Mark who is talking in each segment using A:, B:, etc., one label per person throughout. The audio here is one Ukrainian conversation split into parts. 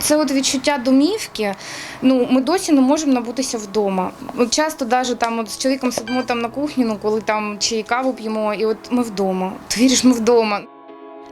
A: Це от відчуття домівки. Ну ми досі не можемо набутися вдома. Часто навіть там от з чоловіком сидимо там на кухні, ну коли там чи каву п'ємо, і от ми вдома. Ти віриш, ми вдома.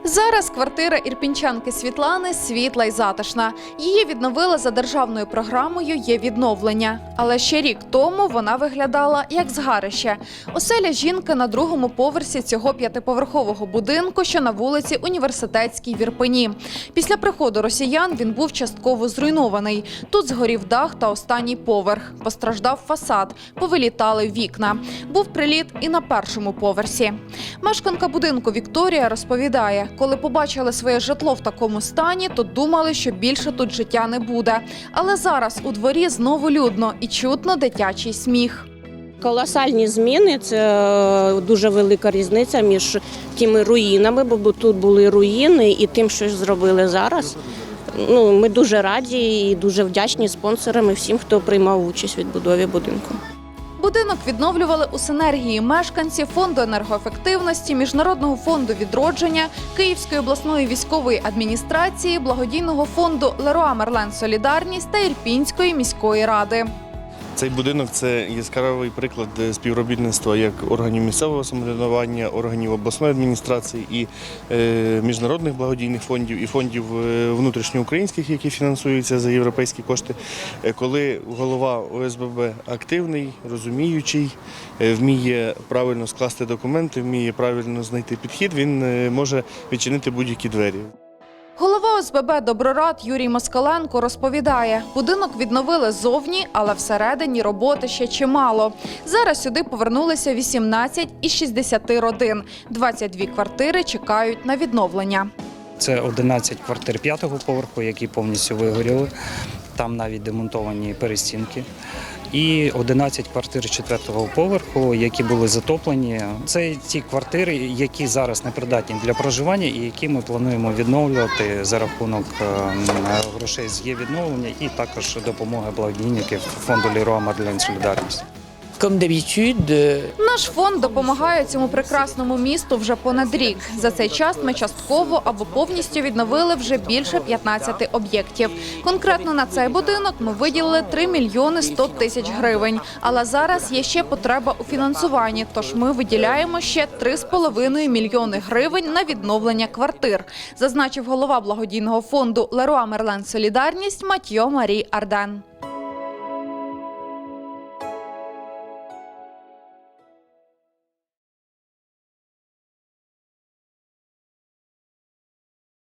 B: Зараз квартира ірпінчанки Світлани світла й затишна. Її відновили за державною програмою Є відновлення. Але ще рік тому вона виглядала як згарище. Оселя жінки на другому поверсі цього п'ятиповерхового будинку, що на вулиці Університетській в. Після приходу росіян він був частково зруйнований. Тут згорів дах та останній поверх. Постраждав фасад, повилітали вікна. Був приліт і на першому поверсі. Мешканка будинку Вікторія розповідає, коли побачили своє житло в такому стані, то думали, що більше тут життя не буде. Але зараз у дворі знову людно і чутно дитячий сміх.
C: Колосальні зміни це е, дуже велика різниця між тими руїнами, бо тут були руїни, і тим, що зробили зараз. Ну, ми дуже раді і дуже вдячні спонсорам і всім, хто приймав участь в відбудові будинку.
B: Будинок відновлювали у синергії мешканці фонду енергоефективності, міжнародного фонду відродження, Київської обласної військової адміністрації, благодійного фонду Леруа Мерлен Солідарність та Ірпінської міської ради.
D: Цей будинок це яскравий приклад співробітництва як органів місцевого самоврядування, органів обласної адміністрації і е, міжнародних благодійних фондів, і фондів е, внутрішньоукраїнських, які фінансуються за європейські кошти. Е, Коли голова ОСББ активний, розуміючий, е, вміє правильно скласти документи, вміє правильно знайти підхід, він е, може відчинити будь-які двері.
B: ОСББ Доброрад Юрій Москаленко розповідає, будинок відновили зовні, але всередині роботи ще чимало. Зараз сюди повернулися 18 із 60 родин. 22 квартири чекають на відновлення.
E: Це 11 квартир п'ятого поверху, які повністю вигоріли. Там навіть демонтовані перестінки. І 11 квартир четвертого поверху, які були затоплені. Це ті квартири, які зараз непридатні для проживання, і які ми плануємо відновлювати за рахунок е, грошей з є відновлення і також допомоги благодійників фонду Ліруа Марлен Солідарність.
F: Euh,
B: Наш фонд допомагає цьому прекрасному місту вже понад рік. За цей час ми частково або повністю відновили вже більше 15 об'єктів. Конкретно на цей будинок ми виділили 3 мільйони 100 тисяч гривень. Але зараз є ще потреба у фінансуванні. Тож ми виділяємо ще 3,5 мільйони гривень на відновлення квартир, зазначив голова благодійного фонду Леруа Мерлен Солідарність Матьо Марій Арден.